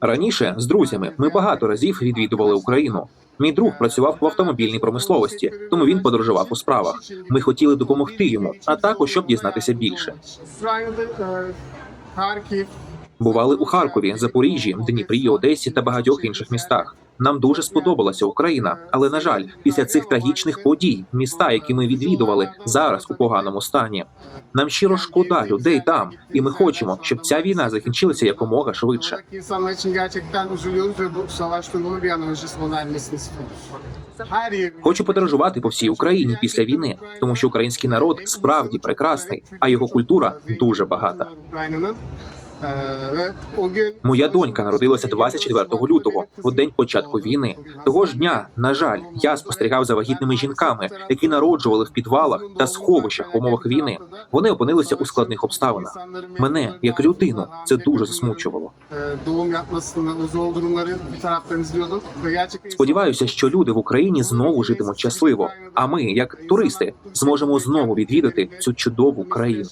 Раніше з друзями ми багато разів відвідували Україну. Мій друг працював в автомобільній промисловості, тому він подорожував у справах. Ми хотіли допомогти йому, а також щоб дізнатися більше. Бували у Харкові, Запоріжжі, Дніпрі, Одесі та багатьох інших містах. Нам дуже сподобалася Україна, але на жаль, після цих трагічних подій міста, які ми відвідували, зараз у поганому стані. Нам щиро шкода людей там, і ми хочемо, щоб ця війна закінчилася якомога швидше. yer Хочу подорожувати по всій Україні після війни, тому що український народ справді прекрасний, а його культура дуже багата. Моя донька народилася 24 лютого, у день початку війни. Того ж дня, на жаль, я спостерігав за вагітними жінками, які народжували в підвалах та сховищах в умовах війни. Вони опинилися у складних обставинах. Мене, як людину, це дуже засмучувало. Сподіваюся, що люди в Україні знову житимуть щасливо. А ми, як туристи, зможемо знову відвідати цю чудову країну.